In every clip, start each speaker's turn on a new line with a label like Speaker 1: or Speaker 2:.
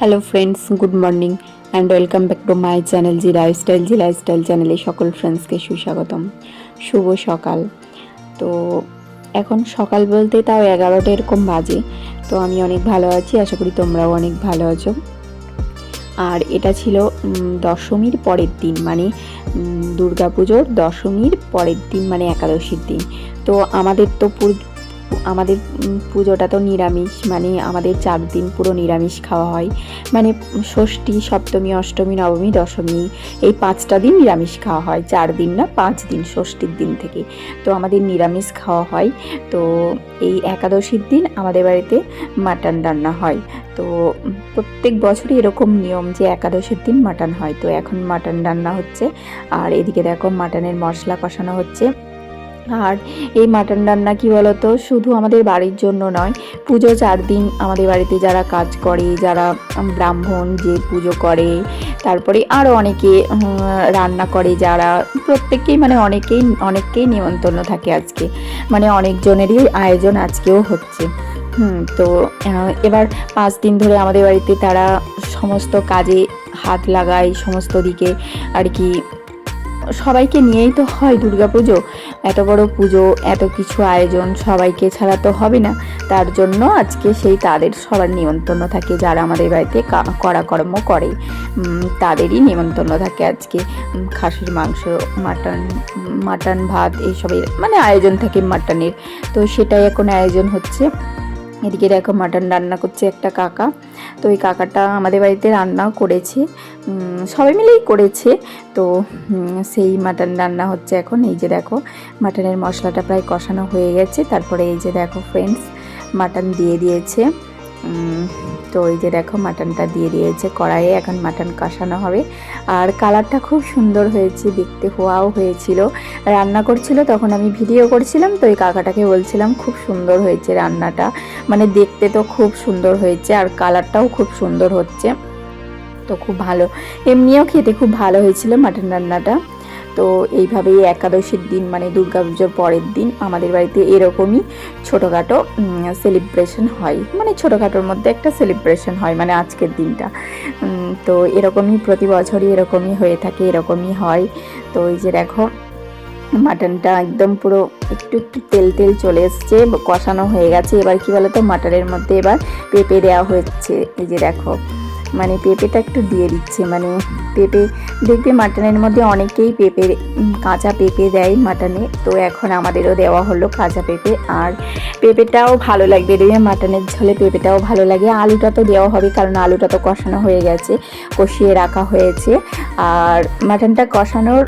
Speaker 1: Hello friends good morning and welcome back to my channel Zee lifestyle Zee lifestyle চ্যানেলে সকল ফ্রেন্ডসকে সুস্বাগতম। শুভ সকাল। তো এখন সকাল বলতে তাও এগারোটা এরকম বাজে, তো আমি অনেক ভালো আছি, আশা করি তোমরাও অনেক ভালো আছো। আর এটা ছিল দশমীর পরের দিন মানে দুর্গা পুজোর দশমীর পরের দিন মানে একাদশীর দিন। তো আমাদের তো আমাদের পুজোটা তো নিরামিষ মানে আমাদের চার দিন পুরো নিরামিষ খাওয়া হয়। মানে ষষ্ঠী, সপ্তমী, অষ্টমী, নবমী, দশমী, এই পাঁচটা দিন নিরামিষ খাওয়া হয়। চার দিন না, পাঁচ দিন ষষ্ঠীর দিন থেকে। তো আমাদের নিরামিষ খাওয়া হয়। তো এই একাদশীর দিন আমাদের বাড়িতে মাটন রান্না হয়। তো প্রত্যেক বছরই এরকম নিয়ম যে একাদশীর দিন মাটন হয়। তো এখন মাটন রান্না হচ্ছে। আর এদিকে দেখো মাটনের মশলা কষানো হচ্ছে। আর এই মাটন রান্না কি বলতো? শুধু আমাদের বাড়ির জন্য নয়, পুজো চার দিন আমাদের বাড়িতে যারা কাজ করে, যারা ব্রাহ্মণ যে পুজো করে, তারপরে আরও অনেকে রান্না করে যারা প্রত্যেকেই মানে অনেকেই, অনেককেই নিমন্ত্রণ থাকে আজকে। মানে অনেকজনেরই আয়োজন আজকেও হচ্ছে। হুম, তো এবার পাঁচ দিন ধরে আমাদের বাড়িতে তারা সমস্ত কাজে হাত লাগায়, সমস্ত দিকে আর কি সবাইকে নিয়েই তো হয় দুর্গা পুজো এত বড় পুজো, এত কিছু আয়োজন সবাইকে ছাড়া তো হবে না। তার জন্য আজকে সেই তাদের সবার নিমন্ত্রণ থাকে যারা আমাদের বাড়িতে কা- করা কর্ম করে। তাদেরই নিমন্ত্রণ থাকে আজকে। খাসির মাংস, মাটন মাটন ভাত, এইসবের মানে আয়োজন থাকে মাটনের। তো সেটাই এখন আয়োজন হচ্ছে। এদিকে দেখো মাটন রান্না করছে একটা কাকা। তো ওই কাকাটা আমাদের বাড়িতে রান্নাও করেছে। সবাই মিলেই করেছে। তো সেই মাটন রান্না হচ্ছে এখন। এই যে দেখো, মাটনের মশলাটা প্রায় কষানো হয়ে গেছে। তারপরে এই যে দেখো ফ্রেন্ডস মাটন দিয়ে দিয়েছে। তো এই যে দেখো মাটনটা দিয়ে দিয়েছে, কড়াইয়ে এখন মাটন কষানো হবে। আর কালারটা খুব সুন্দর হয়েছে দেখতে হওয়াও হয়েছিল। রান্না করছিল, তখন আমি ভিডিও করছিলাম, তো ওই কাকাটাকে বলছিলাম, খুব সুন্দর হয়েছে রান্নাটা। মানে দেখতে তো খুব সুন্দর হয়েছে, আর কালারটাও খুব সুন্দর হচ্ছে। তো খুব ভালো। এমনিও খেতে খুব ভালো হয়েছিল মাটন রান্নাটা। তো এইভাবেই একাদশীর দিন মানে দুর্গা পুজোর পরের দিন আমাদের বাড়িতে এরকমই ছোটোখাটো সেলিব্রেশন হয়। মানে ছোটোখাটোর মধ্যে একটা সেলিব্রেশন হয় মানে আজকের দিনটা। তো এরকমই প্রতি বছরই এরকমই হয়ে থাকে, এরকমই হয়। তো এই যে দেখো, মাটনটা একদম পুরো একটু একটু তেল তেল চলে এসছে, কষানো হয়ে গেছে। এবার কি বলতো, মাটনের মধ্যে এবার পেঁপে দেওয়া হচ্ছে। এই যে দেখো মানে পেঁপেটা একটু দিয়ে দিচ্ছে মানে পেঁপে, দেখবে মাটনের মধ্যে অনেকেই পেঁপে কাঁচা পেঁপে দেয় মাটনে, তো এখন আমাদেরও দেওয়া হলো কাঁচা পেঁপে, আর পেঁপেটাও ভালো লাগবে দেখবে মাটনের ঝোলে পেঁপেটাও ভালো লাগে। আলুটা তো দেওয়া হবে কারণ আলুটা তো কষানো হয়ে গেছে, কষিয়ে রাখা হয়েছে, আর মাটনটা কষানোর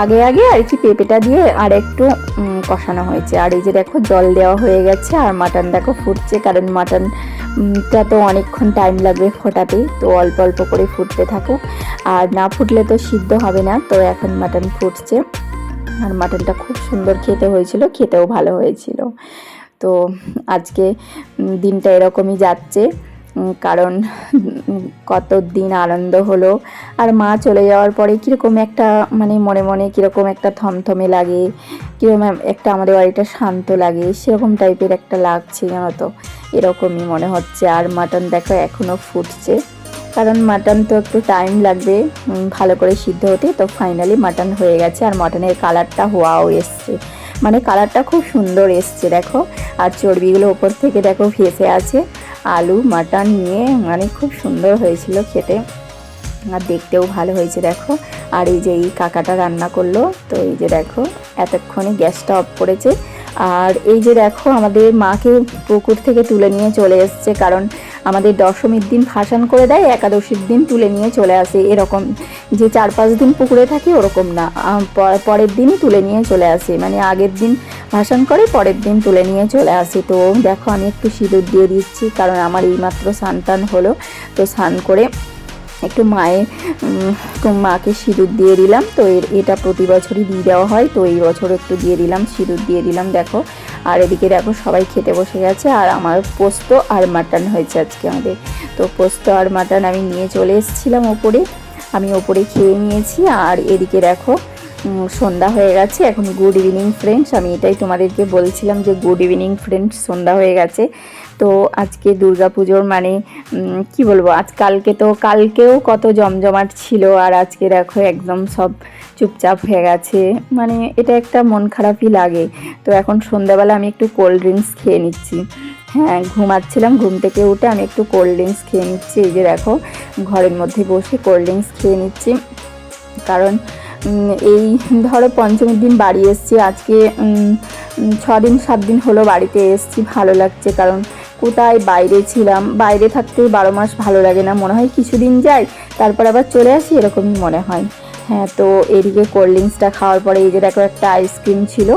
Speaker 1: আগে আগে আর কি পেঁপেটা দিয়ে আর একটু কষানো হয়েছে। আর এই যে দেখো, জল দেওয়া হয়ে গেছে আর মাটন দেখো ফুটছে, কারণ মাটনটা তো অনেকক্ষণ টাইম লাগবে ফোটাতে, তো অল্প অল্প করে ফুটতে থাকুক। আর না ফুটলে তো সিদ্ধ হবে না, তো এখন মাটন ফুটছে। আর মাটনটা খুব সুন্দর খেতে হয়েছিল, খেতেও ভালো হয়েছিল। তো আজকে দিনটা এরকমই যাচ্ছে। কারণ কত দিন আনন্দ হলো, আর মা চলে যাওয়ার পরে কীরকম একটা মানে মনে মনে কীরকম একটা থমথমে লাগে, কীরকম একটা আমাদের বাড়িটা শান্ত লাগে, সেরকম টাইপের একটা লাগছে জানো তো, এরকমই মনে হচ্ছে। আর মাটন দেখো এখনও ফুটছে, কারণ মাটন তো একটু টাইম লাগবে ভালো করে সিদ্ধ হতে, তো ফাইনালি মাটন হয়ে গেছে, আর মাটনের কালারটা হওয়াও এসছে। মানে কালারটা খুব সুন্দর এসছে, দেখো। আর চর্বিগুলো ওপর থেকে দেখো ভেসে আছে। আলু, মাটন নিয়ে মানে খুব সুন্দর হয়েছিল খেতে। আর দেখতেও ভালো হয়েছে, দেখো। আর এই যে এই কাকাটা রান্না করল, তো এই যে দেখো, এতক্ষণে গ্যাসটা অফ করেছে। আর এই যে দেখো, আমাদের মাকে পুকুর থেকে তুলে নিয়ে চলে এসছে, কারণ আমাদের দশমীর দিন ভাসান করে দেয়, একাদশীর দিন তুলে নিয়ে চলে আসে এরকম। যে চার পাঁচ দিন পুকুরে থাকে ওরকম না। পরের দিনই তুলে নিয়ে চলে আসে। মানে আগের দিন ভাসান করে, পরের দিন তুলে নিয়ে চলে আসে। তো দেখো, আমি একটু সিঁদুর দিয়ে দিচ্ছি, কারণ আমার এইমাত্র স্নান হলো। তো স্নান করে একটু মায়ের মাকে সিঁদুর দিয়ে দিলাম। তো এটা প্রতি বছরই দিয়ে দেওয়া হয়। তো এই বছর একটু দিয়ে দিলাম, সিঁদুর দিয়ে দিলাম। দেখো আর এদিকে দেখো সবাই খেতে বসে গেছে, আর আমার পোস্ত আর মাটন হয়েছে আজকে আমাদের। তো পোস্ত আর মাটন আমি নিয়ে চলে এসেছিলাম ওপরে, আমি ওপরে খেয়ে নিয়েছি, আর এদিকে দেখো সন্ধ্যা হয়ে গেছে, এখন গুড ইভিনিং ফ্রেন্ডস আমি এটাই তোমাদেরকে বলছিলাম যে গুড ইভিনিং ফ্রেন্ডস সন্ধ্যা হয়ে গেছে। তো আজকে দুর্গা পুজোর মানে কি বলব, আজ কালকে তো, কালকেও কত জমজমাট ছিল আর আজকে দেখো একদম সব চুপচাপ হয়ে গেছে। মানে এটা একটা মন খারাপই লাগে। তো এখন সন্ধ্যাবেলা আমি একটু কোল্ড ড্রিঙ্কস খেয়ে নিচ্ছি। হ্যাঁ ঘুমাচ্ছিলাম, ঘুম থেকে উঠে আমি একটু কোল্ড ড্রিঙ্কস খেয়ে নিচ্ছি। এই যে দেখো, ঘরের মধ্যে বসে কোল্ড ড্রিঙ্কস খেয়ে নিচ্ছি। কারণ এই ধরো পঞ্চমীর দিন বাড়ি এসেছি, আজকে ছ দিন সাত দিন হলো বাড়িতে এসেছি, ভালো লাগছে। কারণ কোথায়? বাইরে ছিলাম। বাইরে থাকতেই বারো মাস ভালো লাগে না। মনে হয় কিছুদিন যাই, তারপর আবার চলে আসি, এরকমই মনে হয়। হ্যাঁ তো এদিকে কোল্ড ড্রিঙ্কসটা খাওয়ার পরে এই যে দেখো একটা আইসক্রিম ছিল।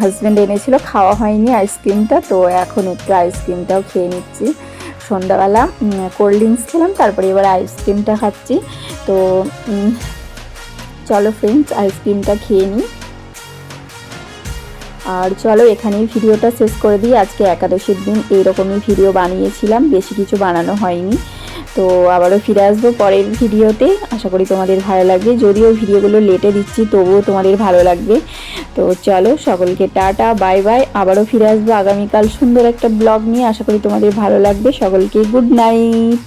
Speaker 1: হাজব্যান্ড এনেছিল, খাওয়া হয়নি আইসক্রিমটা তো এখন একটু আইসক্রিমটাও খেয়ে নিচ্ছি। সন্ধ্যাবেলা কোল্ড ড্রিঙ্কস খেলাম, তারপরে এবার আইসক্রিমটা খাচ্ছি। তো চলো ফ্রেন্ডস আইসক্রিমটা খেয়ে নিই। আর চলো এখানেই ভিডিওটা শেষ করে দিই। আজকে একাদশীর দিন এইরকমই ভিডিও বানিয়েছিলাম, বেশি কিছু বানানো হয়নি। তো আবারও ফিরে আসব পরের ভিডিওতে। আশা করি তোমাদের ভালো লাগবে। যদিও ভিডিওগুলো লেটে দিচ্ছি, তবুও তোমাদের ভালো লাগবে। তো চলো সকলকে টাটা বাই বাই আবারও ফিরে আসব আগামীকাল সুন্দর একটা ব্লগ নিয়ে। আশা করি তোমাদের ভালো লাগবে। সকলকে গুড নাইট